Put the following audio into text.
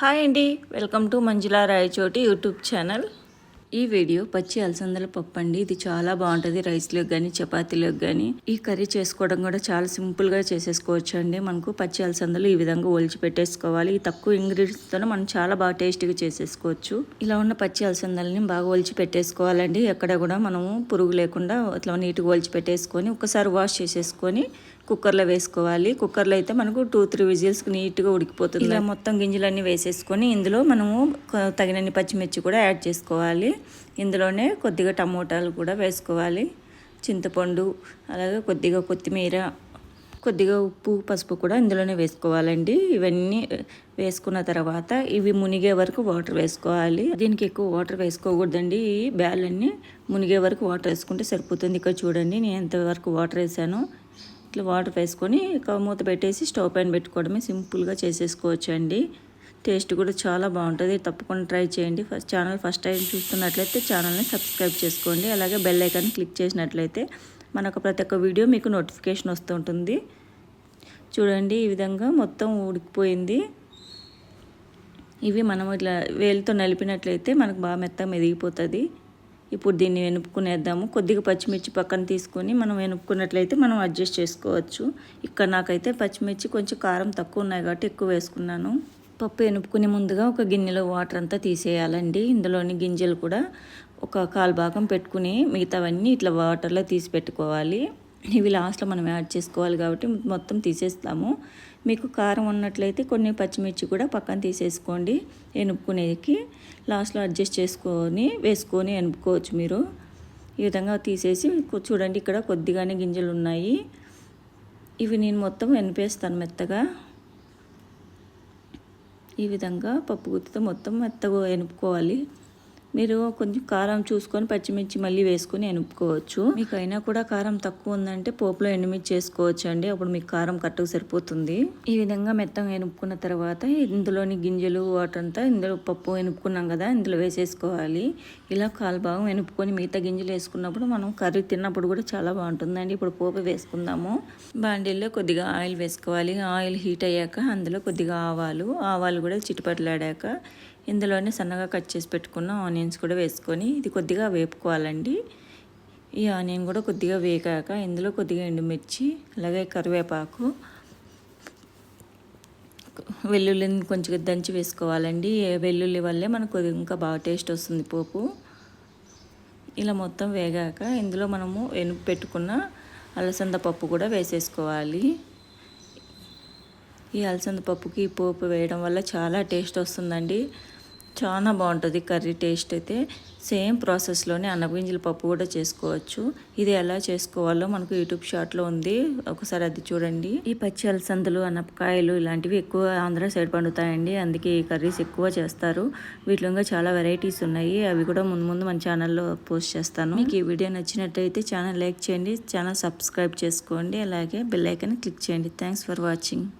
Hi అండి. Welcome to Manjula Rayachoti YouTube channel. ఈ video పచ్చి అలసందల పప్పు అండి. ఇది చాలా బాగుంటుంది రైస్లోకి కానీ చపాతీలోకి కానీ ఈ కర్రీ చేసుకోవడం కూడా చాలా సింపుల్గా చేసేసుకోవచ్చు అండి. మనకు పచ్చి అలసందలు ఈ విధంగా ఒలిచి పెట్టేసుకోవాలి. ఈ తక్కువ ఇంగ్రీడియంట్స్తో మనం చాలా బాగా టేస్టీగా చేసేసుకోవచ్చు. ఇలా ఉన్న పచ్చి అలసందలని బాగా ఒలిచి పెట్టేసుకోవాలండి. ఎక్కడ కూడా మనము పురుగు లేకుండా ఇట్లా నీట్గా ఒలిచి పెట్టేసుకొని ఒకసారి వాష్ చేసేసుకొని కుక్కర్లో వేసుకోవాలి. కుక్కర్లో అయితే మనకు టూ త్రీ విజిల్స్కి నీట్గా ఉడికిపోతుంది. ఇలా మొత్తం గింజలన్నీ వేసేసుకొని ఇందులో మనము తగినన్ని పచ్చిమిర్చి కూడా యాడ్ చేసుకోవాలి. ఇందులోనే కొద్దిగా టమోటాలు కూడా వేసుకోవాలి. చింతపండు అలాగే కొద్దిగా కొత్తిమీర కొద్దిగా ఉప్పు పసుపు కూడా ఇందులోనే వేసుకోవాలండి. ఇవన్నీ వేసుకున్న తర్వాత ఇవి మునిగే వరకు వాటర్ వేసుకోవాలి. దీనికి ఎక్కువ వాటర్ వేసుకోకూడదండి. ఈ బ్యాలన్నీ మునిగే వరకు వాటర్ వేసుకుంటే సరిపోతుంది. ఇక్కడ చూడండి నేను ఎంతవరకు వాటర్ వేసాను. ఇట్లా వాటర్ వేసుకొని మూత పెట్టేసి స్టవ్ పైన పెట్టుకోవడమే సింపుల్గా చేసేసుకోవచ్చు అండి టేస్ట్ కూడా చాలా బాగుంటుంది. తప్పకుండా ట్రై చేయండి. ఫస్ట్ ఛానల్ ఫస్ట్ టైం చూస్తున్నట్లయితే ఛానల్ని సబ్స్క్రైబ్ చేసుకోండి. అలాగే బెల్ ఐకాన్ క్లిక్ చేసినట్లయితే మనకు ప్రతి ఒక్క వీడియో మీకు నోటిఫికేషన్ వస్తుంటుంది చూడండి ఈ విధంగా మొత్తం ఉడికిపోయింది. ఇవి మనం ఇట్లా వేలుతో నలిపినట్లయితే మనకు బాగా మెత్తగా మెదిగిపోతుంది. ఇప్పుడు దీన్ని వెనుపుకునేద్దాము కొద్దిగా పచ్చిమిర్చి పక్కన తీసుకొని మనం వెనుపుకున్నట్లయితే మనం అడ్జస్ట్ చేసుకోవచ్చు. ఇక్కడ నాకైతే పచ్చిమిర్చి కొంచెం కారం తక్కువ ఉన్నాయి కాబట్టి ఎక్కువ వేసుకున్నాను. పప్పు ఎనుపుకునే ముందుగా ఒక గిన్నెలో వాటర్ అంతా తీసేయాలండి. ఇందులోని గింజలు కూడా ఒక కాలు భాగం పెట్టుకుని మిగతావన్నీ ఇట్లా వాటర్లో తీసి పెట్టుకోవాలి. ఇవి లాస్ట్లో మనం యాడ్ చేసుకోవాలి కాబట్టి మొత్తం తీసేస్తాము. మీకు కారం ఉన్నట్లయితే కొన్ని పచ్చిమిర్చి కూడా పక్కన తీసేసుకోండి ఎనుపుకునేకి. లాస్ట్లో అడ్జస్ట్ చేసుకొని వేసుకొని ఎనుపుకోవచ్చు మీరు. ఈ విధంగా తీసేసి చూడండి ఇక్కడ కొద్దిగానే గింజలు ఉన్నాయి. ఇవి నేను మొత్తం ఎనిపేస్తాను మెత్తగా. ఈ విధంగా పప్పు గుత్తితో మొత్తం మెత్తగా ఎనుపుకోవాలి. మీరు కొంచెం కారం చూసుకొని పచ్చిమిర్చి మళ్ళీ వేసుకొని ఎనుపుకోవచ్చు. మీకు అయినా కూడా కారం తక్కువ ఉందంటే పోపులో ఎండుమిర్చి చేసుకోవచ్చు అండి. అప్పుడు మీకు కారం కట్టుకు సరిపోతుంది. ఈ విధంగా మెత్తగా ఎనుపుకున్న తర్వాత ఇందులోని గింజలు వాటర్ అంతా ఇందులో పప్పు ఎనుపుకున్నాం కదా ఇందులో వేసేసుకోవాలి. ఇలా కాలుభాగం ఎనుపుకొని మిగతా గింజలు వేసుకున్నప్పుడు మనం కర్రీ తిన్నప్పుడు కూడా చాలా బాగుంటుందండి. ఇప్పుడు పోపు వేసుకుందాము. బాండీల్లో కొద్దిగా ఆయిల్ వేసుకోవాలి. ఆయిల్ హీట్ అయ్యాక అందులో కొద్దిగా ఆవాలు ఆవాలు కూడా చిట్టుపట్లాడాక ఇందులోనే సన్నగా కట్ చేసి పెట్టుకున్న ఆనియన్స్ కూడా వేసుకొని ఇది కొద్దిగా వేపుకోవాలండి. ఈ ఆనియన్ కూడా కొద్దిగా వేగాక ఇందులో కొద్దిగా ఎండుమిర్చి అలాగే కరివేపాకు వెల్లుల్లిని కొంచెం దంచి వేసుకోవాలండి. వెల్లుల్లి వల్లే మనకు ఇంకా బాగా టేస్ట్ వస్తుంది పోపు. ఇలా మొత్తం వేగాక ఇందులో మనము ఎనుపు పెట్టుకున్న అలసంద పప్పు కూడా వేసేసుకోవాలి. ఈ అలసంద పప్పుకి పోపు వేయడం వల్ల చాలా టేస్ట్ వస్తుందండి. చాలా బాగుంటుంది కర్రీ టేస్ట్ అయితే. సేమ్ ప్రాసెస్లోనే అన్నగింజల పప్పు కూడా చేసుకోవచ్చు. ఇది ఎలా చేసుకోవాలో మనకు యూట్యూబ్ షార్ట్లో ఉంది. ఒకసారి అది చూడండి. ఈ పచ్చి అలసందలు అన్నపకాయలు ఇలాంటివి ఎక్కువ ఆంధ్ర సైడ్ పండుతాయండి. అందుకే ఈ కర్రీస్ ఎక్కువ చేస్తారు. వీటిలో చాలా వెరైటీస్ ఉన్నాయి. అవి కూడా ముందు ముందు మన ఛానల్లో పోస్ట్ చేస్తాను. మీకు ఈ వీడియో నచ్చినట్టయితే ఛానల్ లైక్ చేయండి. ఛానల్ సబ్స్క్రైబ్ చేసుకోండి. అలాగే బెల్ ఐకన్ క్లిక్ చేయండి. Thanks for watching.